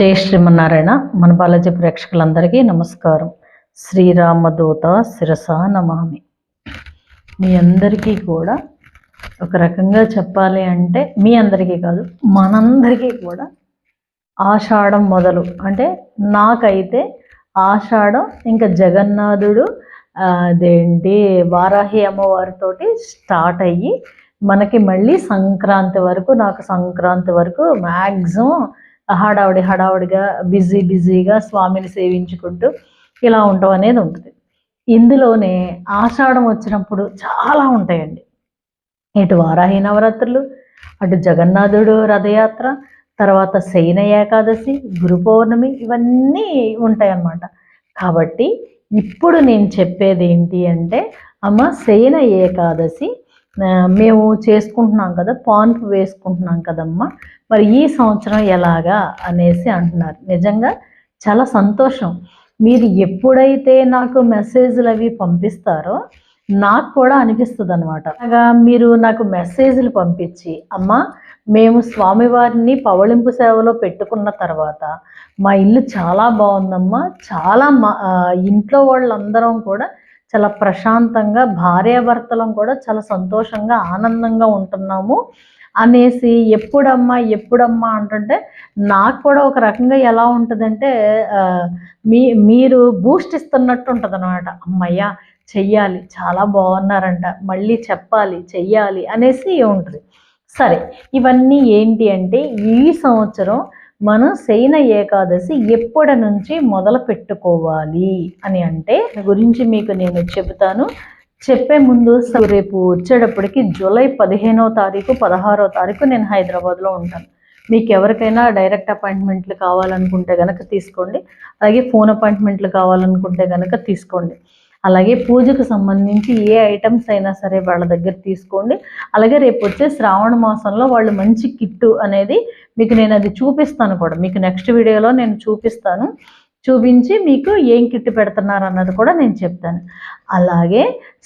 జై శ్రీమన్నారాయణ. మన బాలాజీ ప్రేక్షకులందరికీ నమస్కారం. శ్రీరామదూత శిరస నమామి. మీ అందరికీ కూడా ఒక రకంగా చెప్పాలి అంటే మీ అందరికీ కాదు మనందరికీ కూడా ఆషాఢం మొదలు. అంటే నాకైతే ఆషాఢం ఇంకా జగన్నాథుడు అదేంటి వారాహి అమ్మవారితోటి స్టార్ట్ అయ్యి మనకి మళ్ళీ సంక్రాంతి వరకు నాకు సంక్రాంతి వరకు మ్యాక్సిమం హడావుడి హడావుడిగా బిజీ బిజీగా స్వామిని సేవించుకుంటూ ఇలా ఉండటం అనేది ఉంటుంది. ఇందులోనే ఆషాఢం వచ్చినప్పుడు చాలా ఉంటాయండి. ఇటు వారాహి నవరాత్రులు అటు జగన్నాథుడు రథయాత్ర తర్వాత శయన ఏకాదశి గురు పౌర్ణమి ఇవన్నీ ఉంటాయి అన్నమాట కాబట్టి ఇప్పుడు నేను చెప్పేది ఏంటి అంటే అమ్మ శయన ఏకాదశి మేము చేసుకుంటున్నాం కదా పాన్పు వేసుకుంటున్నాం కదమ్మా. మరి ఈ సంవత్సరం ఎలాగా అనేసి అంటున్నారు. నిజంగా చాలా సంతోషం. మీరు ఎప్పుడైతే నాకు మెసేజ్లు అవి పంపిస్తారో నాకు కూడా అనిపిస్తుంది అనమాట అలాగా మీరు నాకు మెసేజ్లు పంపించి అమ్మ మేము స్వామివారిని పవళింపు సేవలో పెట్టుకున్న తర్వాత మా ఇల్లు చాలా బాగుందమ్మా. చాలా మా ఇంట్లో వాళ్ళందరం కూడా చాలా ప్రశాంతంగా భార్యాభర్తలం కూడా చాలా సంతోషంగా ఆనందంగా ఉంటున్నాము. అనేసి ఎప్పుడమ్మా ఎప్పుడమ్మా అంటుంటే నాకు కూడా ఒక రకంగా ఎలా ఉంటుందంటే మీ మీరు బూస్ట్ ఇస్తున్నట్టు ఉంటుంది అనమాట అమ్మయ్య చెయ్యాలి చాలా బాగున్నారంట మళ్ళీ చెప్పాలి చెయ్యాలి అనేసి ఉంటుంది. సరే ఇవన్నీ ఏంటి అంటే ఈ సంవత్సరం మనం శయన ఏకాదశి ఎప్పటి నుంచి మొదలు పెట్టుకోవాలి అని అంటే గురించి మీకు నేను చెబుతాను. చెప్పే ముందు రేపు వచ్చేటప్పటికి జూలై పదిహేనో తారీఖు పదహారో తారీఖు నేను హైదరాబాద్లో ఉంటాను. మీకు ఎవరికైనా డైరెక్ట్ అపాయింట్మెంట్లు కావాలనుకుంటే కనుక తీసుకోండి. అలాగే ఫోన్ అపాయింట్మెంట్లు కావాలనుకుంటే కనుక తీసుకోండి. అలాగే పూజకు సంబంధించి ఏ ఐటమ్స్ అయినా సరే వాళ్ళ దగ్గర తీసుకోండి. అలాగే రేపు వచ్చే శ్రావణ మాసంలో వాళ్ళు మంచి కిట్టు అనేది మీకు నేను అది చూపిస్తాను కూడా. మీకు నెక్స్ట్ వీడియోలో నేను చూపిస్తాను. చూపించి మీకు ఏం కిట్టు పెడుతున్నారు అన్నది కూడా నేను చెప్తాను. అలాగే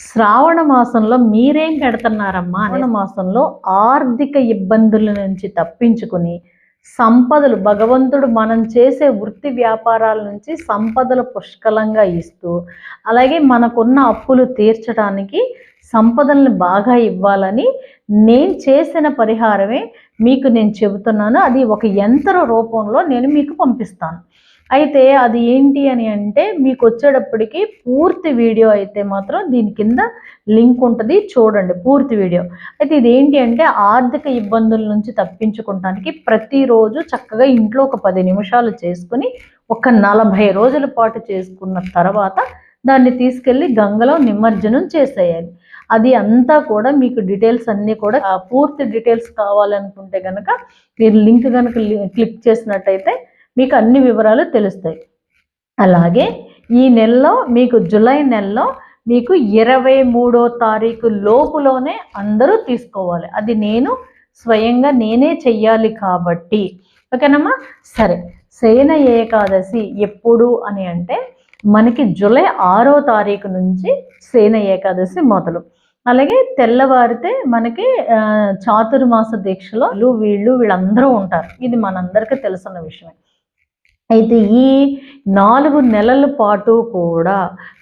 శ్రావణ మాసంలో మీరేం పెడుతున్నారమ్మా? శ్రావణ మాసంలో ఆర్థిక ఇబ్బందుల నుంచి తప్పించుకుని సంపదలు భగవంతుడు మనం చేసే వృత్తి వ్యాపారాల నుంచి సంపదలు పుష్కలంగా ఇస్తూ అలాగే మనకున్న అప్పులు తీర్చడానికి సంపదల్ని బాగా ఇవ్వాలని నేను చేసిన పరిహారమే మీకు నేను చెబుతున్నాను. అది ఒక యంత్ర రూపంలో నేను మీకు పంపిస్తాను. అయితే అది ఏంటి అని అంటే మీకు వచ్చేటప్పటికి పూర్తి వీడియో అయితే మాత్రం దీని కింద లింక్ ఉంటుంది చూడండి పూర్తి వీడియో. అయితే ఇది ఏంటి అంటే ఆర్థిక ఇబ్బందుల నుంచి తప్పించుకోవడానికి ప్రతిరోజు చక్కగా ఇంట్లో ఒక పది నిమిషాలు చేసుకుని ఒక నలభై రోజుల పాటు చేసుకున్న తర్వాత దాన్ని తీసుకెళ్ళి గంగలో నిమజ్జనం చేసేయాలి. అది అంతా కూడా మీకు డీటెయిల్స్ అన్నీ కూడా పూర్తి డీటెయిల్స్ కావాలనుకుంటే కనుక మీరు లింక్ కనుక క్లిక్ చేసినట్టయితే మీకు అన్ని వివరాలు తెలుస్తాయి. అలాగే ఈ నెలలో మీకు జూలై నెలలో మీకు ఇరవై మూడో తారీఖు లోపులోనే అందరూ తీసుకోవాలి. అది నేను స్వయంగా నేనే చెయ్యాలి కాబట్టి. ఓకేనమ్మా? సరే. శయన ఏకాదశి ఎప్పుడు అని అంటే మనకి జూలై ఆరో తారీఖు నుంచి శయన ఏకాదశి మొదలు. అలాగే తెల్లవారితే మనకి చాతుర్మాస దీక్షలో వీళ్ళు వీళ్ళు వీళ్ళందరూ ఉంటారు. ఇది మనందరికీ తెలుసున్న విషయమే. అయితే ఈ నాలుగు నెలల పాటు కూడా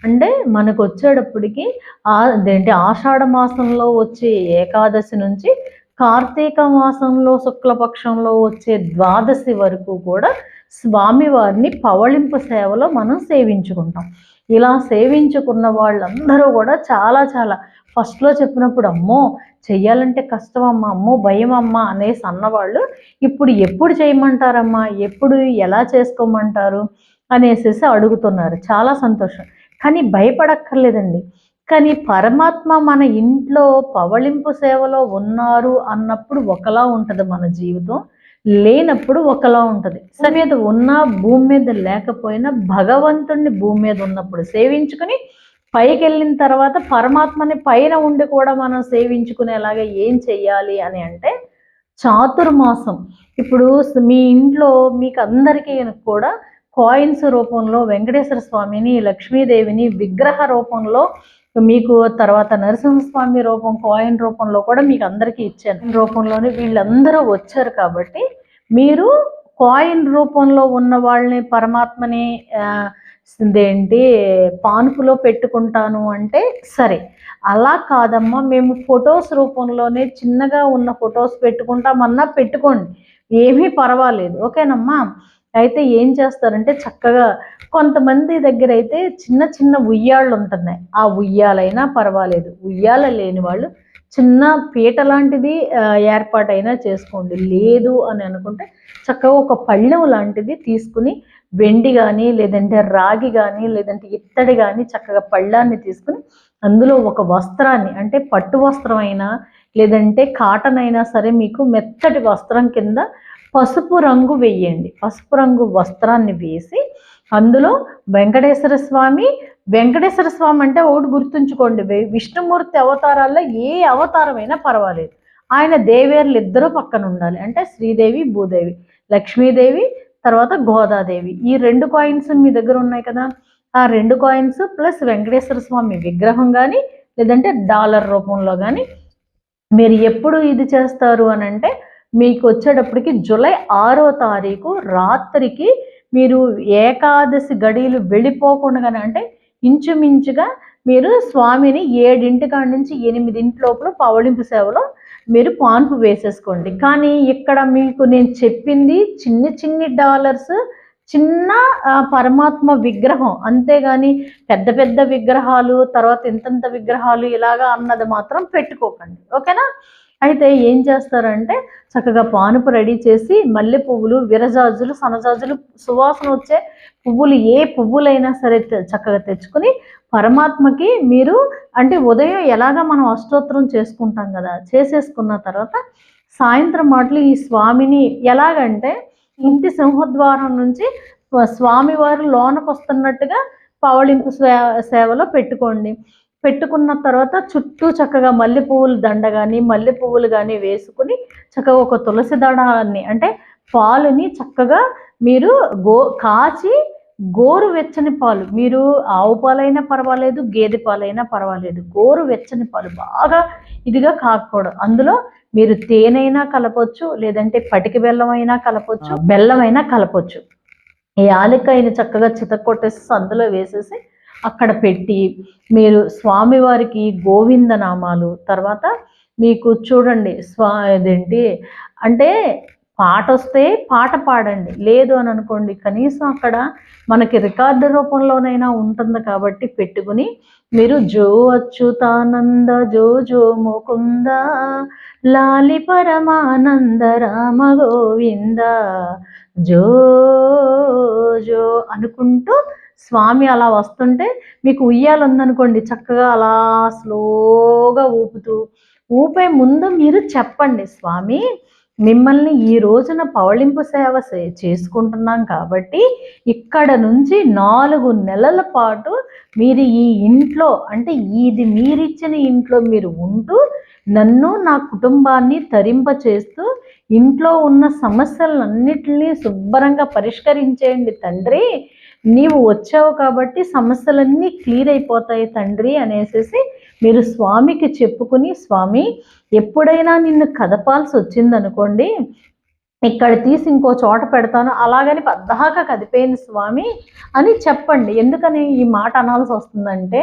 అంటే మనకు వచ్చేటప్పటికి అదేంటి ఆషాఢ మాసంలో వచ్చే ఏకాదశి నుంచి కార్తీక మాసంలో శుక్లపక్షంలో వచ్చే ద్వాదశి వరకు కూడా స్వామివారిని పవళింపు సేవలో మనం సేవించుకుంటాం. ఇలా సేవించుకున్న వాళ్ళందరూ కూడా చాలా చాలా ఫస్ట్లో చెప్పినప్పుడు అమ్మో చెయ్యాలంటే కష్టం అమ్మా అమ్మో భయం అమ్మా అనేసి అన్నవాళ్ళు ఇప్పుడు ఎప్పుడు చేయమంటారమ్మా? ఎప్పుడు? ఎలా చేసుకోమంటారు? అనేసి అడుగుతున్నారు. చాలా సంతోషం. కానీ భయపడక్కర్లేదండి. కానీ పరమాత్మ మన ఇంట్లో పవళింపు సేవలో ఉన్నారు అన్నప్పుడు ఒకలా ఉంటుంది మన జీవితం. లేనప్పుడు ఒకలా ఉంటుంది. సరే మీద ఉన్నా భూమి మీద లేకపోయినా భగవంతుణ్ణి భూమి మీద ఉన్నప్పుడు సేవించుకుని పైకి వెళ్ళిన తర్వాత పరమాత్మని పైన ఉండి కూడా మనం సేవించుకునేలాగా ఏం చెయ్యాలి అని అంటే చాతుర్మాసం. ఇప్పుడు మీ ఇంట్లో మీకు అందరికీ కూడా కాయిన్స్ రూపంలో వెంకటేశ్వర స్వామిని లక్ష్మీదేవిని విగ్రహ రూపంలో మీకు తర్వాత నరసింహస్వామి రూపం కాయిన్ రూపంలో కూడా మీకు అందరికీ ఇచ్చాను రూపంలోనే వీళ్ళందరూ వచ్చారు కాబట్టి మీరు కాయిన్ రూపంలో ఉన్న వాళ్ళని పరమాత్మని ఏంటి? ఇదేంటి పానుపులో పెట్టుకుంటాను అంటే సరే. అలా కాదమ్మా మేము ఫొటోస్ రూపంలోనే చిన్నగా ఉన్న ఫొటోస్ పెట్టుకుంటామన్నా పెట్టుకోండి. ఏమీ పర్వాలేదు. ఓకేనమ్మా? అయితే ఏం చేస్తారంటే చక్కగా కొంతమంది దగ్గర అయితే చిన్న చిన్న ఉయ్యాళ్ళు ఉంటున్నాయి. ఆ ఉయ్యాలైనా పర్వాలేదు. ఉయ్యాల లేని వాళ్ళు చిన్న పీట లాంటిది ఏర్పాటైనా చేసుకోండి. లేదు అని అనుకుంటే చక్కగా ఒక పళ్ళెం లాంటిది తీసుకుని వెండి కానీ లేదంటే రాగి కానీ లేదంటే ఇత్తడి కానీ చక్కగా పళ్ళాన్ని తీసుకుని అందులో ఒక వస్త్రాన్ని అంటే పట్టు వస్త్రం అయినా లేదంటే కాటన్ అయినా సరే మీకు మెత్తటి వస్త్రం కింద పసుపు రంగు వేయండి పసుపు రంగు వస్త్రాన్ని వేసి అందులో వెంకటేశ్వర స్వామి వెంకటేశ్వర స్వామి అంటే ఒకటి గుర్తుంచుకోండి విష్ణుమూర్తి అవతారాల్లో ఏ అవతారమైనా పర్వాలేదు. ఆయన దేవేర్లు ఇద్దరూ పక్కన ఉండాలి అంటే శ్రీదేవి భూదేవి. లక్ష్మీదేవి తర్వాత గోదాదేవి. ఈ రెండు కాయిన్స్ మీ దగ్గర ఉన్నాయి కదా? ఆ రెండు కాయిన్స్ ప్లస్ వెంకటేశ్వర స్వామి విగ్రహం కానీ లేదంటే డాలర్ రూపంలో కానీ మీరు ఎప్పుడు ఇది చేస్తారు అని అంటే మీకు వచ్చేటప్పటికి జూలై ఆరో తారీఖు రాత్రికి మీరు ఏకాదశి గడియలు వెళ్ళిపోకుండా అంటే ఇంచుమించుగా మీరు స్వామిని ఏడింటి కాడి నుంచి ఎనిమిదింటి లోపల పవళింపు సేవలో మీరు పాన్పు వేసేసుకోండి. కానీ ఇక్కడ మీకు నేను చెప్పింది చిన్ని చిన్ని డాలర్స్ చిన్న పరమాత్మ విగ్రహం. అంతేగాని పెద్ద పెద్ద విగ్రహాలు తర్వాత ఇంతంత విగ్రహాలు ఇలాగా అన్నది మాత్రం పెట్టుకోకండి. ఓకేనా? అయితే ఏం చేస్తారంటే చక్కగా పానుపు రెడీ చేసి మల్లె పువ్వులు విరజాజులు సనజాజులు సువాసన వచ్చే పువ్వులు ఏ పువ్వులైనా సరే చక్కగా తెచ్చుకుని పరమాత్మకి మీరు అంటే ఉదయం ఎలాగ మనం అష్టోత్తరం చేసుకుంటాం కదా చేసేసుకున్న తర్వాత సాయంత్రం మాటలు ఈ స్వామిని ఎలాగంటే ఇంటి సింహద్వారం నుంచి స్వామివారు లోనకు వస్తున్నట్టుగా పవళింపు సే- సేవలో పెట్టుకోండి. పెట్టుకున్న తర్వాత చుట్టూ చక్కగా మల్లె పువ్వులు దండ కానీ మల్లె పువ్వులు కానీ వేసుకుని చక్కగా ఒక తులసి దడాన్ని అంటే పాలుని చక్కగా మీరు గో కాచి గోరు వెచ్చని పాలు. మీరు ఆవు పాలైనా పర్వాలేదు గేదె పాలైనా పర్వాలేదు. గోరు వెచ్చని పాలు బాగా ఇదిగా కాకూడదు. అందులో మీరు తేనైనా కలపొచ్చు లేదంటే పటిక బెల్లం అయినా కలపొచ్చు బెల్లం అయినా కలపొచ్చు. ఈ యాలక్కాయని చక్కగా చితక్కొట్టేసి అందులో వేసేసి అక్కడ పెట్టి మీరు స్వామివారికి గోవింద నామాలు తర్వాత మీకు చూడండి స్వా ఇదేంటి? అంటే పాట వస్తే పాట పాడండి. లేదు అని అనుకోండి కనీసం అక్కడ మనకి రికార్డు రూపంలోనైనా ఉంటుంది కాబట్టి పెట్టుకుని మీరు జో అచ్యుతానంద జో జో ముకుంద లాలి పరమానంద రామ గోవింద జో జో అనుకుంటూ స్వామి అలా వస్తుంటే మీకు ఉయ్యాలు ఉందనుకోండి చక్కగా అలా స్లోగా ఊపుతూ. ఊపే ముందు మీరు చెప్పండి స్వామి మిమ్మల్ని ఈ రోజున పవళింపు సేవ చే- చేసుకుంటున్నాం కాబట్టి ఇక్కడ నుంచి నాలుగు నెలల పాటు మీరు ఈ ఇంట్లో అంటే ఇది మీరిచ్చిన ఇంట్లో మీరు ఉంటూ నన్ను నా కుటుంబాన్ని తరింప చేస్తూ ఇంట్లో ఉన్న సమస్యలన్నిటినీ శుభ్రంగా పరిష్కరించేయండి తండ్రి. నీవు వచ్చావు కాబట్టి సమస్యలన్నీ క్లియర్ అయిపోతాయి తండ్రి అనేసి మీరు స్వామికి చెప్పుకుని స్వామి ఎప్పుడైనా నిన్ను కదపాల్సి వచ్చిందనుకోండి ఇక్కడ తీసి ఇంకో చోట పెడతాను అలాగని పద్దాక కదిపోయింది స్వామి అని చెప్పండి. ఎందుకని ఈ మాట అనాల్సి వస్తుందంటే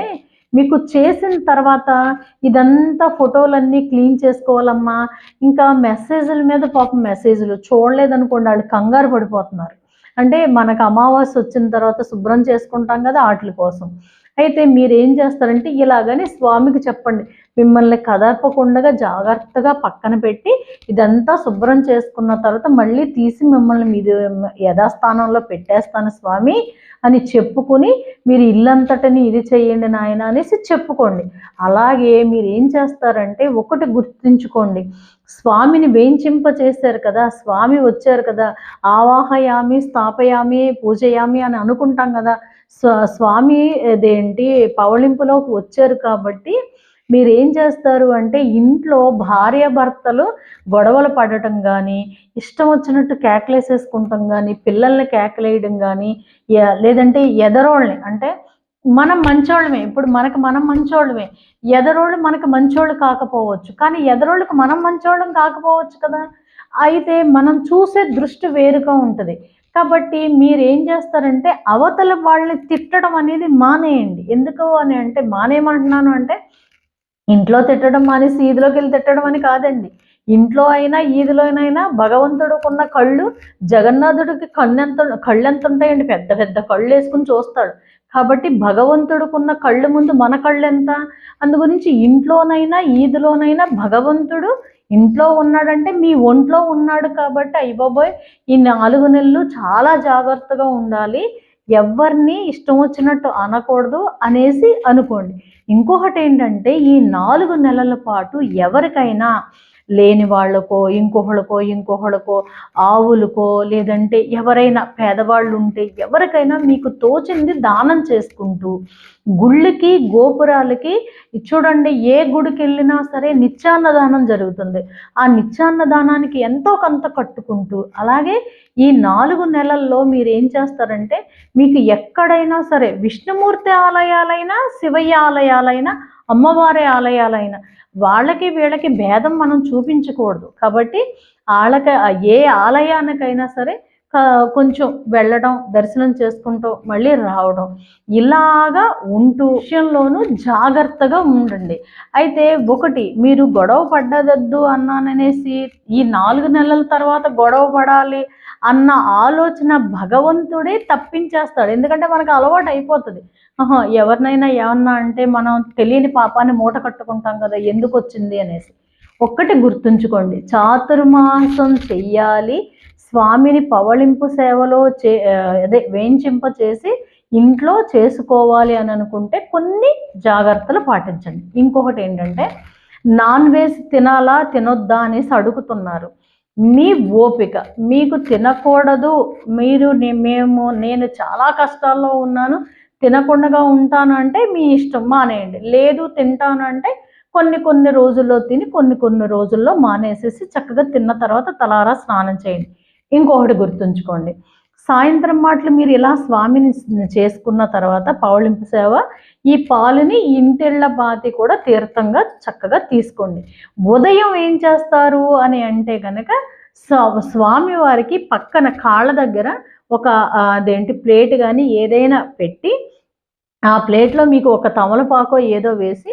మీకు చేసిన తర్వాత ఇదంతా ఫోటోలన్నీ క్లీన్ చేసుకోవాలమ్మా ఇంకా మెసేజ్ల మీద పాపం మెసేజ్లు చూడలేదనుకోండి వాళ్ళు కంగారు పడిపోతున్నారు. అంటే మనకు అమావాస్య వచ్చిన తర్వాత శుభ్రం చేసుకుంటాం కదా వాటి కోసం. అయితే మీరు ఏం చేస్తారంటే ఇలాగనే స్వామికి చెప్పండి. మిమ్మల్ని కదపకుండా జాగ్రత్తగా పక్కన పెట్టి ఇదంతా శుభ్రం చేసుకున్న తర్వాత మళ్ళీ తీసి మిమ్మల్ని మీరు యథాస్థానంలో పెట్టేస్తాను స్వామి అని చెప్పుకుని మీరు ఇల్లంతటిని ఇది చేయండి నాయన అనేసి చెప్పుకోండి. అలాగే మీరు ఏం చేస్తారంటే ఒకటి గుర్తుంచుకోండి. స్వామిని వేయించింప చేశారు కదా స్వామి వచ్చారు కదా ఆవాహయామి స్థాపయామి పూజయామి అని అనుకుంటాం కదా స్వామి అదేంటి పవళింపులోకి వచ్చారు కాబట్టి మీరు ఏం చేస్తారు అంటే ఇంట్లో భార్య భర్తలు గొడవలు పడటం కానీ ఇష్టం వచ్చినట్టు కేకలేసేసుకుంటాం కానీ పిల్లల్ని కేకలేయడం కానీ లేదంటే ఎదరోళ్ళని అంటే మనం మంచోళ్ళమే. ఇప్పుడు మనకు మనం మంచోళ్ళమే. ఎదరోళ్ళు మనకు మంచోళ్ళు కాకపోవచ్చు. కానీ ఎదరోళ్ళకి మనం మంచోళ్ళం కాకపోవచ్చు కదా. అయితే మనం చూసే దృష్టి వేరుగా ఉంటుంది. కాబట్టి మీరు ఏం చేస్తారంటే అవతల వాళ్ళని తిట్టడం అనేది మానేయండి. ఎందుకు అని అంటే మానేయమంటున్నాను అంటే ఇంట్లో తిట్టడం మానేసి ఈదిలోకి వెళ్ళి తిట్టడం అని కాదండి. ఇంట్లో అయినా ఈదిలోనైనా భగవంతుడుకున్న కళ్ళు జగన్నాథుడికి కళ్ళెంత కళ్ళు ఎంత ఉంటాయండి పెద్ద పెద్ద కళ్ళు వేసుకుని చూస్తాడు. కాబట్టి భగవంతుడుకున్న కళ్ళు ముందు మన కళ్ళు ఎంత అందు గురించి ఇంట్లోనైనా ఈదిలోనైనా భగవంతుడు ఇంట్లో ఉన్నాడంటే మీ ఒంట్లో ఉన్నాడు కాబట్టి అయ్యబాబోయ్ ఈ నాలుగు నెలలు చాలా జాగ్రత్తగా ఉండాలి. ఎవరిని ఇష్టం వచ్చినట్టు అనకూడదు అనేసి అనుకోండి. ఇంకొకటి ఏంటంటే ఈ నాలుగు నెలల పాటు ఎవరికైనా లేని వాళ్ళకో ఇంకొకళ్ళకో ఇంకొకళ్ళకో ఆవులకో లేదంటే ఎవరైనా పేదవాళ్ళు ఉంటే ఎవరికైనా మీకు తోచింది దానం చేసుకుంటూ గుళ్ళకి గోపురాలకి చూడండి ఏ గుడికి వెళ్ళినా సరే నిత్యాన్నదానం జరుగుతుంది. ఆ నిత్యాన్నదానానికి ఎంతో కొంత కట్టుకుంటూ అలాగే ఈ నాలుగు నెలల్లో మీరు ఏం చేస్తారంటే మీకు ఎక్కడైనా సరే విష్ణుమూర్తి ఆలయాలైనా శివయ్య ఆలయాలైనా అమ్మవారి ఆలయాలైనా వాళ్ళకి వీళ్ళకి భేదం మనం చూపించకూడదు. కాబట్టి వాళ్ళకి ఏ ఆలయానికైనా సరే కొంచెం వెళ్ళడం దర్శనం చేసుకుంటూ మళ్ళీ రావడం ఇలాగా ఉంటూ విషయంలోనూ జాగ్రత్తగా ఉండండి. అయితే ఒకటి మీరు గొడవ పడ్డదద్దు అన్నాననేసి ఈ నాలుగు నెలల తర్వాత గొడవ పడాలి అన్న ఆలోచన భగవంతుడే తప్పించేస్తాడు. ఎందుకంటే మనకు అలవాటు అయిపోతుంది ఎవరినైనా ఏమన్నా అంటే మనం తెలియని పాపాన్ని మూట కట్టుకుంటాం కదా ఎందుకు వచ్చింది అనేసి. ఒక్కటి గుర్తుంచుకోండి చాతుర్మాసం చెయ్యాలి స్వామిని పవళింపు సేవలో చే అదే వేయించింప చేసి ఇంట్లో చేసుకోవాలి అని అనుకుంటే కొన్ని జాగ్రత్తలు పాటించండి. ఇంకొకటి ఏంటంటే నాన్ వెజ్ తినాలా తినొద్దా అనేసి అడుగుతున్నారు. మీ ఓపిక మీకు తినకూడదు మీరు మేము నేను చాలా కష్టాల్లో ఉన్నాను తినకుండా ఉంటానంటే మీ ఇష్టం మానేయండి. లేదు తింటానంటే కొన్ని కొన్ని రోజుల్లో తిని కొన్ని కొన్ని రోజుల్లో మానేసేసి చక్కగా తిన్న తర్వాత తలారా స్నానం చేయండి. ఇంకొకటి గుర్తుంచుకోండి. సాయంత్రం మాటలు మీరు ఇలా స్వామిని చేసుకున్న తర్వాత పౌళింపు సేవ ఈ పాలని ఇంటిళ్ళ బాతి కూడా తీర్థంగా చక్కగా తీసుకోండి. ఉదయం ఏం చేస్తారు అని అంటే కనుక స్వా- స్వామి వారికి పక్కన కాళ్ళ దగ్గర ఒక అదేంటి ప్లేట్ కానీ ఏదైనా పెట్టి ఆ ప్లేట్లో మీకు ఒక తమలపాకో ఏదో వేసి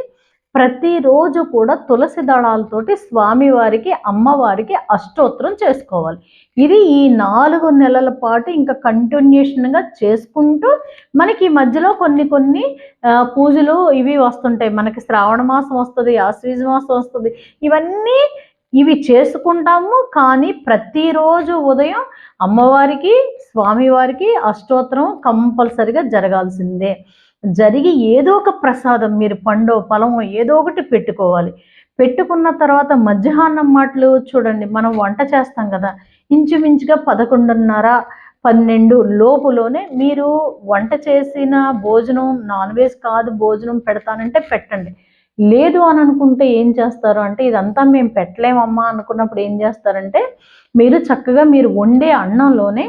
ప్రతిరోజు కూడా తులసి దళాలతోటి స్వామివారికి అమ్మవారికి అష్టోత్తరం చేసుకోవాలి. ఇది ఈ నాలుగు నెలల పాటు ఇంకా కంటిన్యూషన్గా చేసుకుంటూ మనకి ఈ మధ్యలో కొన్ని కొన్ని పూజలు ఇవి వస్తుంటాయి. మనకి శ్రావణ మాసం వస్తుంది ఆశ్వీజ మాసం వస్తుంది. ఇవన్నీ ఇవి చేసుకుంటాము కానీ ప్రతిరోజు ఉదయం అమ్మవారికి స్వామివారికి అష్టోత్తరం కంపల్సరిగా జరగాల్సిందే. జరిగి ఏదో ఒక ప్రసాదం మీరు పండో ఫలమో ఏదో ఒకటి పెట్టుకోవాలి. పెట్టుకున్న తర్వాత మధ్యాహ్నం మాటలు చూడండి మనం వంట చేస్తాం కదా ఇంచుమించుగా పదకొండున్నర పన్నెండు లోపులోనే మీరు వంట చేసిన భోజనం నాన్ వెజ్ కాదు భోజనం పెడతానంటే పెట్టండి. లేదు అని అనుకుంటే ఏం చేస్తారు? అంటే ఇదంతా మేము పెట్టలేమమ్మా అనుకున్నప్పుడు ఏం చేస్తారంటే మీరు చక్కగా మీరు వండే అన్నంలోనే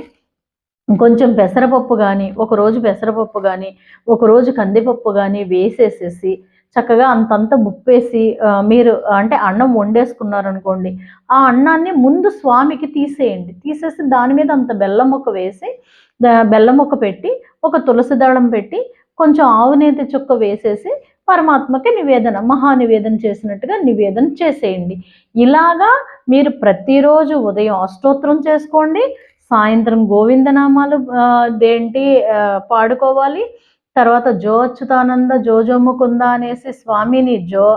కొంచెం పెసరపప్పు కానీ ఒకరోజు పెసరపప్పు కానీ ఒకరోజు కందిపప్పు కానీ వేసేసేసి చక్కగా అంతంత ముప్పేసి మీరు అంటే అన్నం వండేసుకున్నారనుకోండి ఆ అన్నాన్ని ముందు స్వామికి తీసేయండి. తీసేసి దాని మీద అంత బెల్లం ముక్క వేసి బెల్లం ముక్క పెట్టి ఒక తులసి దళం పెట్టి కొంచెం ఆవు నేతి చుక్క వేసేసి పరమాత్మకి నివేదన మహా నివేదన చేసినట్టుగా నివేదన చేసేయండి. ఇలాగా మీరు ప్రతిరోజు ఉదయం అష్టోత్తరం చేసుకోండి సాయంత్రం గోవిందనామాలు దేంటి పాడుకోవాలి తర్వాత జో అచ్యుతానంద జో అనేసి స్వామిని జో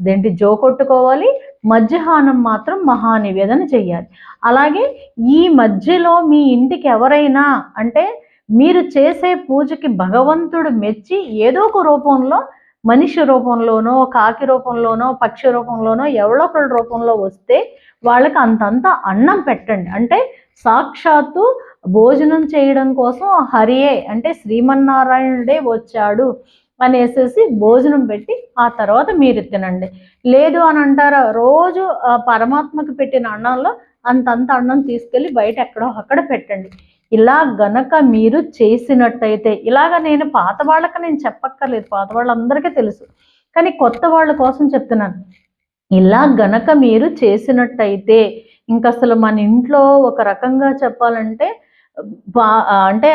దేంటి జో కొట్టుకోవాలి మధ్యాహ్నం మాత్రం మహానివేదన చెయ్యాలి అలాగే ఈ మధ్యలో మీ ఇంటికి ఎవరైనా అంటే మీరు చేసే పూజకి భగవంతుడు మెచ్చి ఏదో ఒక రూపంలో మనిషి రూపంలోనో కాకి రూపంలోనో పక్షి రూపంలోనో ఎవరో ఒకళ్ళ రూపంలో వస్తే వాళ్ళకి అంతంత అన్నం పెట్టండి. అంటే సాక్షాత్తు భోజనం చేయడం కోసం హరియే అంటే శ్రీమన్నారాయణుడే వచ్చాడు అనేసేసి భోజనం పెట్టి ఆ తర్వాత మీరు తినండి. లేదు అని అంటారా? రోజు పరమాత్మకు పెట్టిన అన్నంలో అంతంత అన్నం తీసుకెళ్ళి బయట ఎక్కడో అక్కడ పెట్టండి. ఇలా గనక మీరు చేసినట్టయితే ఇలాగ నేను పాత వాళ్ళకి నేను చెప్పక్కర్లేదు పాత వాళ్ళందరికీ తెలుసు. కానీ కొత్త వాళ్ళ కోసం చెప్తున్నాను. ఇలా గనక మీరు చేసినట్టయితే ఇంకా అసలు మన ఇంట్లో ఒక రకంగా చెప్పాలంటే బా అంటే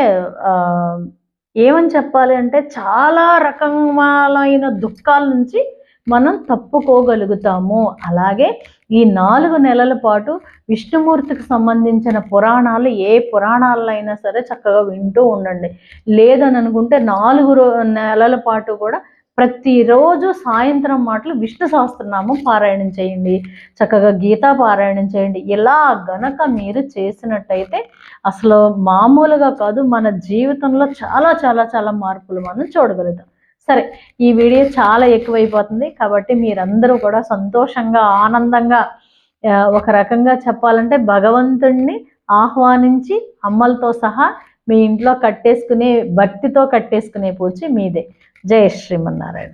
ఏమని చెప్పాలి అంటే చాలా రకమైన దుఃఖాల నుంచి మనం తప్పుకోగలుగుతాము. అలాగే ఈ నాలుగు నెలల పాటు విష్ణుమూర్తికి సంబంధించిన పురాణాలు ఏ పురాణాలైనా సరే చక్కగా వింటూ ఉండండి. లేదని అనుకుంటే నాలుగు నెలల పాటు కూడా ప్రతిరోజు సాయంత్రం మాటలు విష్ణు సహస్రనామం పారాయణం చేయండి. చక్కగా గీతా పారాయణం చేయండి. ఇలా గనక మీరు చేసినట్టయితే అసలు మామూలుగా కాదు మన జీవితంలో చాలా చాలా చాలా మార్పులు మనం చూడగలుగుతాం. సరే ఈ వీడియో చాలా ఎక్కువైపోతుంది కాబట్టి మీరందరూ కూడా సంతోషంగా ఆనందంగా ఒక రకంగా చెప్పాలంటే భగవంతుణ్ణి ఆహ్వానించి అమ్మలతో సహా మీ ఇంట్లో కట్టేసుకునే భక్తితో కట్టేసుకునే పూచి మీదే. జయ శ్రీమన్నారాయణ.